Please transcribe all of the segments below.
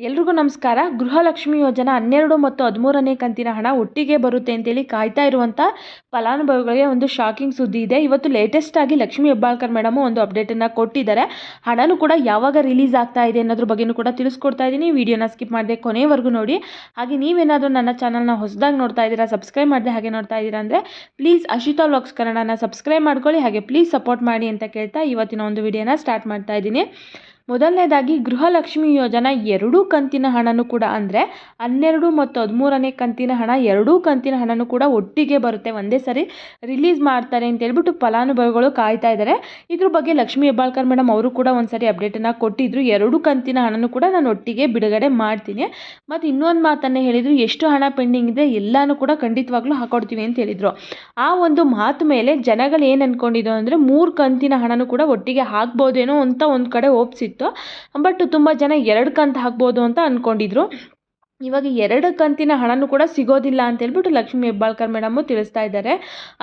ಎಲ್ರಿಗೂ ನಮಸ್ಕಾರ. ಗೃಹಲಕ್ಷ್ಮಿ ಯೋಜನಾ ಹನ್ನೆರಡು ಮತ್ತು ಹದಿಮೂರನೇ ಕಂತಿನ ಹಣ ಒಟ್ಟಿಗೆ ಬರುತ್ತೆ ಅಂತೇಳಿ ಕಾಯ್ತಾ ಇರುವಂಥ ಫಲಾನುಭವಿಗಳಿಗೆ ಒಂದು ಶಾಕಿಂಗ್ ಸುದ್ದಿ ಇದೆ. ಇವತ್ತು ಲೇಟೆಸ್ಟ್ ಆಗಿ ಲಕ್ಷ್ಮಿ ಹೆಬ್ಬಾಳ್ಕರ್ ಮೇಡಮು ಒಂದು ಅಪ್ಡೇಟನ್ನು ಕೊಟ್ಟಿದ್ದಾರೆ. ಹಣನೂ ಕೂಡ ಯಾವಾಗ ರಿಲೀಸ್ ಆಗ್ತಾ ಇದೆ ಅನ್ನೋದ್ರ ಬಗ್ಗೆಯೂ ಕೂಡ ತಿಳಿಸ್ಕೊಡ್ತಾ ಇದ್ದೀನಿ. ವಿಡಿಯೋನ ಸ್ಕಿಪ್ ಮಾಡದೆ ಕೊನೆವರೆಗೂ ನೋಡಿ. ಹಾಗೆ ನೀವೇನಾದರೂ ನನ್ನ ಚಾನಲ್ನ ಹೊಸದಾಗಿ ನೋಡ್ತಾ ಇದ್ದೀರಾ ಸಬ್ಸ್ಕ್ರೈಬ್ ಮಾಡಿದೆ ಹಾಗೆ ನೋಡ್ತಾ ಇದ್ದೀರಾ ಅಂದರೆ ಪ್ಲೀಸ್ ಅಶಿತಾ ವ್ಲಾಗ್ಸ್ ಕನ್ನಡನ ಸಬ್ಸ್ಕ್ರೈಬ್ ಮಾಡ್ಕೊಳ್ಳಿ. ಹಾಗೆ ಪ್ಲೀಸ್ ಸಪೋರ್ಟ್ ಮಾಡಿ ಅಂತ ಕೇಳ್ತಾ ಇವತ್ತಿನ ಒಂದು ವಿಡಿಯೋನ ಸ್ಟಾರ್ಟ್ ಮಾಡ್ತಾ ಇದ್ದೀನಿ. ಮೊದಲನೇದಾಗಿ ಗೃಹಲಕ್ಷ್ಮಿ ಯೋಜನಾ ಎರಡೂ ಕಂತಿನ ಹಣನೂ ಕೂಡ ಅಂದರೆ ಹನ್ನೆರಡು ಮತ್ತು ಹದಿಮೂರನೇ ಕಂತಿನ ಹಣ ಎರಡೂ ಕಂತಿನ ಹಣನೂ ಕೂಡ ಒಟ್ಟಿಗೆ ಬರುತ್ತೆ, ಒಂದೇ ಸರಿ ರಿಲೀಸ್ ಮಾಡ್ತಾರೆ ಅಂತ ಹೇಳ್ಬಿಟ್ಟು ಫಲಾನುಭವಿಗಳು ಕಾಯ್ತಾ ಇದ್ದಾರೆ ಇದ್ರ ಬಗ್ಗೆ ಲಕ್ಷ್ಮಿ ಹೆಬ್ಬಾಳ್ಕರ್ ಮೇಡಮ್ ಅವರು ಕೂಡ ಒಂದ್ಸರಿ ಅಪ್ಡೇಟನ್ನು ಕೊಟ್ಟಿದ್ರು. ಎರಡೂ ಕಂತಿನ ಹಣನೂ ಕೂಡ ನಾನು ಒಟ್ಟಿಗೆ ಬಿಡುಗಡೆ ಮಾಡ್ತೀನಿ. ಮತ್ತು ಇನ್ನೊಂದು ಮಾತನ್ನೇ ಹೇಳಿದರು, ಎಷ್ಟು ಹಣ ಪೆಂಡಿಂಗ್ ಇದೆ ಎಲ್ಲನೂ ಕೂಡ ಖಂಡಿತವಾಗ್ಲೂ ಹಾಕೊಡ್ತೀವಿ ಅಂತ ಹೇಳಿದರು. ಆ ಒಂದು ಮಾತು ಮೇಲೆ ಜನಗಳು ಏನು ಅಂದ್ಕೊಂಡಿದ್ರು ಅಂದರೆ ಮೂರು ಕಂತಿನ ಹಣನೂ ಕೂಡ ಒಟ್ಟಿಗೆ ಹಾಕ್ಬೋದೇನೋ ಅಂತ ಒಂದು ಕಡೆ ಒಪ್ಸಿತ್ತು ಬಟ್ ತುಂಬ ಜನ ಎರಡು ಕಂತು ಹಾಕ್ಬೋದು ಅಂತ ಅಂದ್ಕೊಂಡಿದ್ರು ಇವಾಗ ಎರಡು ಕಂತಿನ ಹಣನೂ ಕೂಡ ಸಿಗೋದಿಲ್ಲ ಅಂತ ಹೇಳ್ಬಿಟ್ಟು ಲಕ್ಷ್ಮೀ ಹೆಬ್ಬಾಳ್ಕರ್ ಮೇಡಮು ತಿಳಿಸ್ತಾ ಇದ್ದಾರೆ.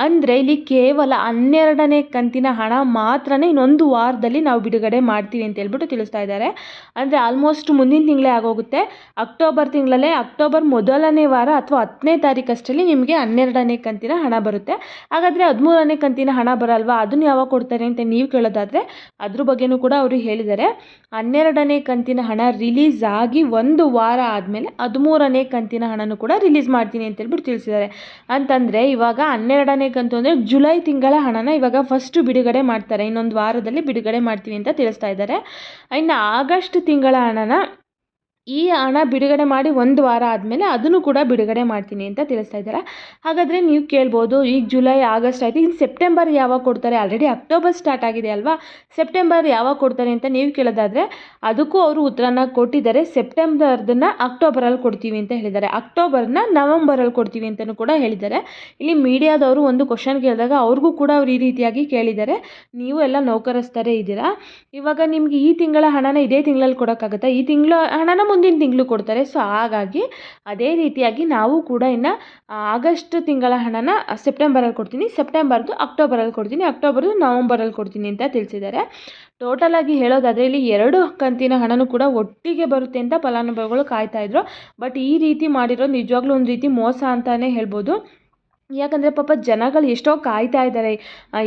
ಅಂದರೆ ಇಲ್ಲಿ ಕೇವಲ ಹನ್ನೆರಡನೇ ಕಂತಿನ ಹಣ ಮಾತ್ರನೇ ಇನ್ನೊಂದು ವಾರದಲ್ಲಿ ನಾವು ಬಿಡುಗಡೆ ಮಾಡ್ತೀವಿ ಅಂತ ಹೇಳ್ಬಿಟ್ಟು ತಿಳಿಸ್ತಾ ಇದ್ದಾರೆ. ಅಂದರೆ ಆಲ್ಮೋಸ್ಟ್ ಮುಂದಿನ ತಿಂಗಳೇ ಆಗೋಗುತ್ತೆ. ಅಕ್ಟೋಬರ್ ತಿಂಗಳಲ್ಲೇ, ಅಕ್ಟೋಬರ್ ಮೊದಲನೇ ವಾರ ಅಥವಾ ಹತ್ತನೇ ತಾರೀಕಷ್ಟರಲ್ಲಿ ನಿಮಗೆ ಹನ್ನೆರಡನೇ ಕಂತಿನ ಹಣ ಬರುತ್ತೆ. ಹಾಗಾದರೆ ಹದಿಮೂರನೇ ಕಂತಿನ ಹಣ ಬರಲ್ವಾ? ಅದನ್ನು ಯಾವಾಗ ಕೊಡ್ತಾರೆ ಅಂತ ನೀವು ಕೇಳೋದಾದರೆ ಅದ್ರ ಬಗ್ಗೆನೂ ಕೂಡ ಅವರು ಹೇಳಿದ್ದಾರೆ. ಹನ್ನೆರಡನೇ ಕಂತಿನ ಹಣ ರಿಲೀಸ್ ಆಗಿ ಒಂದು ವಾರ ಆದಮೇಲೆ ಹದಿಮೂರನೇ ಕಂತಿನ ಹಣನೂ ಕೂಡ ರಿಲೀಸ್ ಮಾಡ್ತೀನಿ ಅಂತ ಹೇಳ್ಬಿಟ್ಟು ತಿಳಿಸಿದ್ದಾರೆ. ಅಂತಂದರೆ ಇವಾಗ ಹನ್ನೆರಡನೇ ಕಂತು ಅಂದರೆ ಜುಲೈ ತಿಂಗಳ ಹಣನ ಇವಾಗ ಫಸ್ಟು ಬಿಡುಗಡೆ ಮಾಡ್ತಾರೆ. ಇನ್ನೊಂದು ವಾರದಲ್ಲಿ ಬಿಡುಗಡೆ ಮಾಡ್ತೀವಿ ಅಂತ ತಿಳಿಸ್ತಾ ಇದ್ದಾರೆ. ಇನ್ನು ಆಗಸ್ಟ್ ತಿಂಗಳ ಹಣನ ಈ ಹಣ ಬಿಡುಗಡೆ ಮಾಡಿ ಒಂದು ವಾರ ಆದಮೇಲೆ ಅದನ್ನು ಕೂಡ ಬಿಡುಗಡೆ ಮಾಡ್ತೀನಿ ಅಂತ ತಿಳಿಸ್ತಾ ಇದ್ದಾರೆ. ಹಾಗಾದರೆ ನೀವು ಕೇಳ್ಬೋದು ಈಗ ಜುಲೈ, ಆಗಸ್ಟ್ ಆಯಿತು, ಇನ್ನು ಸೆಪ್ಟೆಂಬರ್ ಯಾವಾಗ ಕೊಡ್ತಾರೆ? ಆಲ್ರೆಡಿ ಅಕ್ಟೋಬರ್ ಸ್ಟಾರ್ಟ್ ಆಗಿದೆ ಅಲ್ವಾ? ಸೆಪ್ಟೆಂಬರ್ ಯಾವಾಗ ಕೊಡ್ತಾರೆ ಅಂತ ನೀವು ಕೇಳೋದಾದರೆ ಅದಕ್ಕೂ ಅವರು ಉತ್ತರನ ಕೊಟ್ಟಿದ್ದಾರೆ. ಸೆಪ್ಟೆಂಬರ್ದನ್ನು ಅಕ್ಟೋಬರಲ್ಲಿ ಕೊಡ್ತೀವಿ ಅಂತ ಹೇಳಿದ್ದಾರೆ. ಅಕ್ಟೋಬರ್ನ ನವಂಬರಲ್ಲಿ ಕೊಡ್ತೀವಿ ಅಂತಲೂ ಕೂಡ ಹೇಳಿದ್ದಾರೆ. ಇಲ್ಲಿ ಮೀಡಿಯಾದವರು ಒಂದು ಕ್ವಶನ್ ಕೇಳಿದಾಗ ಅವ್ರಿಗೂ ಕೂಡ ಅವ್ರು ಈ ರೀತಿಯಾಗಿ ಕೇಳಿದ್ದಾರೆ. ನೀವು ಎಲ್ಲ ನೌಕರಸ್ಥರೇ ಇದ್ದೀರಾ? ಇವಾಗ ನಿಮಗೆ ಈ ತಿಂಗಳ ಹಣನ ಇದೇ ತಿಂಗಳಲ್ಲಿ ಕೊಡೋಕ್ಕಾಗುತ್ತಾ? ಈ ತಿಂಗಳ ಹಣನ ಮುಂದಿನ ತಿಂಗಳು ಕೊಡ್ತಾರೆ. ಸೊ ಹಾಗಾಗಿ ಅದೇ ರೀತಿಯಾಗಿ ನಾವು ಕೂಡ ಇನ್ನು ಆಗಸ್ಟ್ ತಿಂಗಳ ಹಣನ ಸೆಪ್ಟೆಂಬರಲ್ಲಿ ಕೊಡ್ತೀನಿ. ಸೆಪ್ಟೆಂಬರ್ದು ಅಕ್ಟೋಬರಲ್ಲಿ ಕೊಡ್ತೀನಿ. ಅಕ್ಟೋಬರ್ದು ನವಂಬರಲ್ಲಿ ಕೊಡ್ತೀನಿ ಅಂತ ತಿಳಿಸಿದ್ದಾರೆ. ಟೋಟಲಾಗಿ ಹೇಳೋದಾದರೆ ಇಲ್ಲಿ ಎರಡು ಕಂತಿನ ಹಣನೂ ಕೂಡ ಒಟ್ಟಿಗೆ ಬರುತ್ತೆ ಅಂತ ಫಲಾನುಭವಿಗಳು ಕಾಯ್ತಾ ಇದ್ರು. ಬಟ್ ಈ ರೀತಿ ಮಾಡಿರೋ ನಿಜವಾಗ್ಲೂ ಒಂದು ರೀತಿ ಮೋಸ ಅಂತಲೇ ಹೇಳ್ಬೋದು. ಯಾಕಂದರೆ ಪಾಪ ಜನಗಳು ಎಷ್ಟೋ ಕಾಯ್ತಾ ಇದ್ದಾರೆ.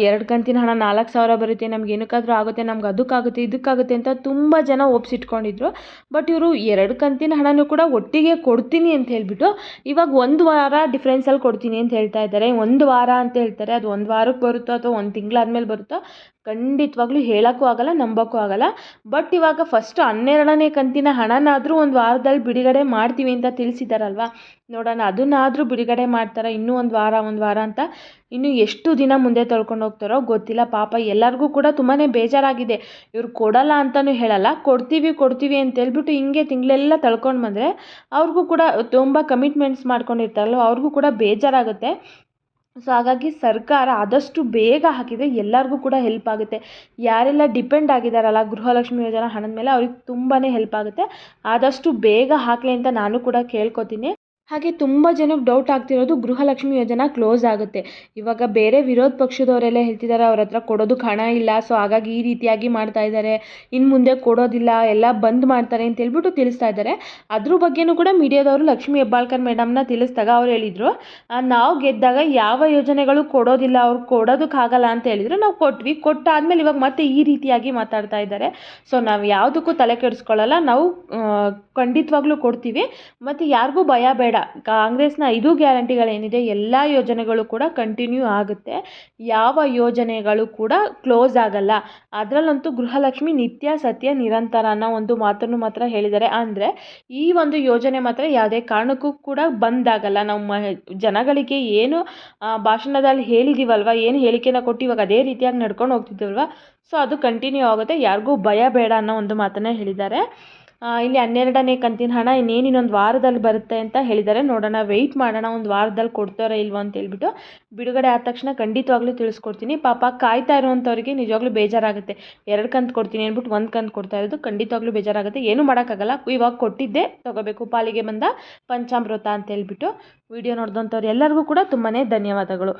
ಎರಡು ಕಂತಿನ ಹಣ ನಾಲ್ಕು ಸಾವಿರ ಬರುತ್ತೆ, ನಮ್ಗೆ ಏನಕ್ಕಾದರೂ ಆಗುತ್ತೆ, ನಮ್ಗೆ ಅದಕ್ಕಾಗುತ್ತೆ, ಇದಕ್ಕಾಗುತ್ತೆ ಅಂತ ತುಂಬ ಜನ ಒಪ್ಸಿಟ್ಕೊಂಡಿದ್ರು. ಬಟ್ ಇವರು ಎರಡು ಕಂತಿನ ಹಣನೂ ಕೂಡ ಒಟ್ಟಿಗೆ ಕೊಡ್ತೀನಿ ಅಂತ ಹೇಳಿಬಿಟ್ಟು ಇವಾಗ ಒಂದು ವಾರ ಡಿಫ್ರೆನ್ಸಲ್ಲಿ ಕೊಡ್ತೀನಿ ಅಂತ ಹೇಳ್ತಾ ಇದ್ದಾರೆ. ಒಂದು ವಾರ ಅಂತ ಹೇಳ್ತಾರೆ. ಅದು ಒಂದು ವಾರಕ್ಕೆ ಬರುತ್ತೋ ಅಥವಾ ಒಂದು ತಿಂಗಳಾದ್ಮೇಲೆ ಬರುತ್ತೋ ಖಂಡಿತವಾಗ್ಲೂ ಹೇಳೋಕ್ಕೂ ಆಗೋಲ್ಲ, ನಂಬೋಕ್ಕೂ ಆಗೋಲ್ಲ. ಬಟ್ ಇವಾಗ ಫಸ್ಟ್ ಹನ್ನೆರಡನೇ ಕಂತಿನ ಹಣನಾದರೂ ಒಂದು ವಾರದಲ್ಲಿ ಬಿಡುಗಡೆ ಮಾಡ್ತೀವಿ ಅಂತ ತಿಳಿಸಿದ್ದಾರಲ್ವ ನೋಡೋಣ, ಅದನ್ನಾದರೂ ಬಿಡುಗಡೆ ಮಾಡ್ತಾರೆ? ಇನ್ನೂ ಒಂದು ವಾರ ಒಂದು ವಾರ ಅಂತ ಇನ್ನು ಎಷ್ಟು ದಿನ ಮುಂದೆ ತಳ್ಕೊಂಡು ಹೋಗ್ತಾರೋ ಗೊತ್ತಿಲ್ಲ. ಪಾಪ ಎಲ್ಲರಿಗೂ ಕೂಡ ತುಂಬಾ ಬೇಜಾರಾಗಿದೆ. ಇವ್ರು ಕೊಡಲ್ಲ ಅಂತಲೂ ಹೇಳಲ್ಲ. ಕೊಡ್ತೀವಿ ಕೊಡ್ತೀವಿ ಅಂತ ಹೇಳ್ಬಿಟ್ಟು ಹಿಂಗೆ ತಿಂಗಳೆಲ್ಲ ತಳ್ಕೊಂಡು ಬಂದರೆ ಅವ್ರಿಗೂ ಕೂಡ ತುಂಬ ಕಮಿಟ್ಮೆಂಟ್ಸ್ ಮಾಡ್ಕೊಂಡಿರ್ತಾರಲ್ವ? ಅವ್ರಿಗೂ ಕೂಡ ಬೇಜಾರಾಗುತ್ತೆ. ಸೊ ಹಾಗಾಗಿ ಸರ್ಕಾರ ಆದಷ್ಟು ಬೇಗ ಹಾಕಿದರೆ ಎಲ್ಲರಿಗೂ ಕೂಡ ಹೆಲ್ಪ್ ಆಗುತ್ತೆ. ಯಾರೆಲ್ಲ ಡಿಪೆಂಡ್ ಆಗಿದ್ದಾರಲ್ಲ ಗೃಹಲಕ್ಷ್ಮಿ ಯೋಜನಾ ಹಣದ ಮೇಲೆ ಅವ್ರಿಗೆ ತುಂಬಾ ಹೆಲ್ಪ್ ಆಗುತ್ತೆ. ಆದಷ್ಟು ಬೇಗ ಹಾಕಲಿ ಅಂತ ನಾನು ಕೂಡ ಕೇಳ್ಕೊತೀನಿ. ಹಾಗೆ ತುಂಬ ಜನಕ್ಕೆ ಡೌಟ್ ಆಗ್ತಿರೋದು ಗೃಹಲಕ್ಷ್ಮಿ ಯೋಜನಾ ಕ್ಲೋಸ್ ಆಗುತ್ತೆ. ಇವಾಗ ಬೇರೆ ವಿರೋಧ ಪಕ್ಷದವರೆಲ್ಲ ಹೇಳ್ತಿದ್ದಾರೆ ಅವ್ರ ಹತ್ರ ಕೊಡೋದಕ್ಕೆ ಹಣ ಇಲ್ಲ ಸೊ ಹಾಗಾಗಿ ಈ ರೀತಿಯಾಗಿ ಮಾಡ್ತಾ ಇದ್ದಾರೆ ಇನ್ನು ಮುಂದೆ ಕೊಡೋದಿಲ್ಲ, ಎಲ್ಲ ಬಂದ್ ಮಾಡ್ತಾರೆ ಅಂತ ಹೇಳ್ಬಿಟ್ಟು ತಿಳಿಸ್ತಾ ಇದ್ದಾರೆ ಅದ್ರ ಬಗ್ಗೆನೂ ಕೂಡ ಮೀಡಿಯಾದವರು ಲಕ್ಷ್ಮೀ ಹೆಬ್ಬಾಳ್ಕರ್ ಮೇಡಮ್ನ ತಿಳಿಸ್ದಾಗ ಅವ್ರು ಹೇಳಿದರು ನಾವು ಗೆದ್ದಾಗ ಯಾವ ಯೋಜನೆಗಳು ಕೊಡೋದಿಲ್ಲ, ಅವ್ರು ಕೊಡೋದಕ್ಕಾಗಲ್ಲ ಅಂತ ಹೇಳಿದ್ರು, ನಾವು ಕೊಟ್ವಿ. ಕೊಟ್ಟಾದ್ಮೇಲೆ ಇವಾಗ ಮತ್ತೆ ಈ ರೀತಿಯಾಗಿ ಮಾತಾಡ್ತಾ ಇದ್ದಾರೆ ಸೊ ನಾವು ಯಾವುದಕ್ಕೂ ತಲೆ ಕೆಡಿಸ್ಕೊಳ್ಳಲ್ಲ ನಾವು ಖಂಡಿತವಾಗ್ಲೂ ಕೊಡ್ತೀವಿ. ಮತ್ತು ಯಾರಿಗೂ ಭಯ ಬೇಡ. ಕಾಂಗ್ರೆಸ್ನ ಐದು ಗ್ಯಾರಂಟಿಗಳೇನಿದೆ ಎಲ್ಲ ಯೋಜನೆಗಳು ಕೂಡ ಕಂಟಿನ್ಯೂ ಆಗುತ್ತೆ. ಯಾವ ಯೋಜನೆಗಳು ಕೂಡ ಕ್ಲೋಸ್ ಆಗಲ್ಲ. ಅದರಲ್ಲಂತೂ ಗೃಹಲಕ್ಷ್ಮಿ ನಿತ್ಯ ಸತ್ಯ ನಿರಂತರ ಅನ್ನೋ ಒಂದು ಮಾತನ್ನು ಮಾತ್ರ ಹೇಳಿದ್ದಾರೆ. ಅಂದರೆ ಈ ಒಂದು ಯೋಜನೆ ಮಾತ್ರ ಯಾವುದೇ ಕಾರಣಕ್ಕೂ ಕೂಡ ಬಂದಾಗಲ್ಲ. ನಾವು ಮ, ಜನಗಳಿಗೆ ಏನು ಭಾಷಣದಲ್ಲಿ ಹೇಳಿದ್ದೀವಲ್ವ ಏನು ಹೇಳಿಕೆನ ಕೊಟ್ಟು ಇವಾಗ ಅದೇ ರೀತಿಯಾಗಿ ನಡ್ಕೊಂಡು ಹೋಗ್ತಿದ್ದೀವಲ್ವ, ಸೊ ಅದು ಕಂಟಿನ್ಯೂ ಆಗುತ್ತೆ. ಯಾರಿಗೂ ಭಯ ಬೇಡ ಅನ್ನೋ ಒಂದು ಮಾತನ್ನು ಹೇಳಿದ್ದಾರೆ. ಇಲ್ಲಿ ಹನ್ನೆರಡನೇ ಕಂತಿನ ಹಣ ಇನ್ನೇನು ಇನ್ನೊಂದು ವಾರದಲ್ಲಿ ಬರುತ್ತೆ ಅಂತ ಹೇಳಿದ್ದಾರೆ. ನೋಡೋಣ ವೆಯ್ಟ್ ಮಾಡೋಣ, ಒಂದು ವಾರದಲ್ಲಿ ಕೊಡ್ತಾರೋ ಇಲ್ವೋ ಅಂತ ಹೇಳ್ಬಿಟ್ಟು ಬಿಡುಗಡೆ ಆದ ತಕ್ಷಣ ಖಂಡಿತವಾಗ್ಲೂ ತಿಳಿಸ್ಕೊಡ್ತೀನಿ. ಪಾಪ ಕಾಯ್ತಾ ಇರುವಂಥವ್ರಿಗೆ ನಿಜವಾಗ್ಲೂ ಬೇಜಾರಾಗುತ್ತೆ. ಎರಡು ಕಂತು ಕೊಡ್ತೀನಿ ಅಂದ್ಬಿಟ್ಟು ಒಂದು ಕಂತು ಕೊಡ್ತಾ ಇರೋದು ಖಂಡಿತವಾಗ್ಲೂ ಬೇಜಾರಾಗುತ್ತೆ. ಏನೂ ಮಾಡೋಕ್ಕಾಗಲ್ಲ. ಇವಾಗ ಕೊಟ್ಟಿದ್ದೆ, ತೊಗೋಬೇಕು. ಪಾಲಿಗೆ ಬಂದ ಪಂಚಾಮೃತ ಅಂತ ಹೇಳ್ಬಿಟ್ಟು ವಿಡಿಯೋ ನೋಡಿದಂಥವ್ರು ಎಲ್ಲರಿಗೂ ಕೂಡ ತುಂಬಾ ಧನ್ಯವಾದಗಳು.